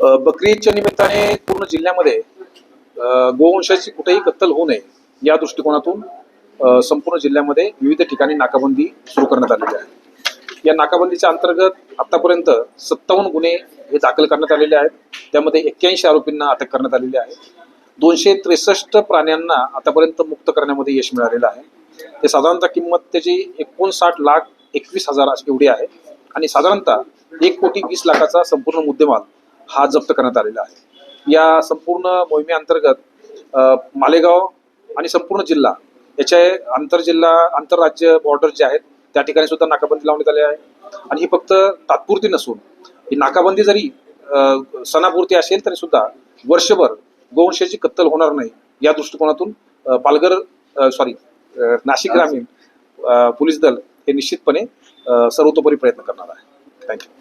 बकरी ईदच्या निमित्ताने पूर्ण जिल्ह्यामध्ये गोवंशाची कुठेही कत्तल होऊ नये या दृष्टिकोनातून संपूर्ण जिल्ह्यामध्ये विविध ठिकाणी नाकाबंदी सुरू करण्यात आलेली आहे. या नाकाबंदीच्या अंतर्गत आतापर्यंत सत्तावन्न गुन्हे हे दाखल करण्यात आलेले आहेत. त्यामध्ये एक्क्याऐंशी आरोपींना अटक करण्यात आलेली आहे. दोनशे त्रेसष्ट प्राण्यांना आतापर्यंत मुक्त करण्यामध्ये यश मिळालेलं आहे. ते साधारणतः किंमत त्याची एकोणसाठ लाख एकवीस हजार एवढी आहे. आणि साधारणतः एक कोटी वीस लाखाचा संपूर्ण मुद्देमाल हा जप्त करण्यात आलेला आहे. या संपूर्ण मोहिमेअंतर्गत मालेगाव आणि संपूर्ण जिल्हा याच्या आंतरजिल्हा आंतरराज्य बॉर्डर जे आहेत त्या ठिकाणी सुद्धा नाकाबंदी लावण्यात आली आहे. आणि ही फक्त तात्पुरती नसून ही नाकाबंदी जरी सणापुरती असेल तरी सुद्धा वर्षभर गोवंशाची कत्तल होणार नाही या दृष्टिकोनातून पालघर सॉरी नाशिक ग्रामीण पोलीस दल हे निश्चितपणे सर्वतोपरी प्रयत्न करणार आहे. थँक्यू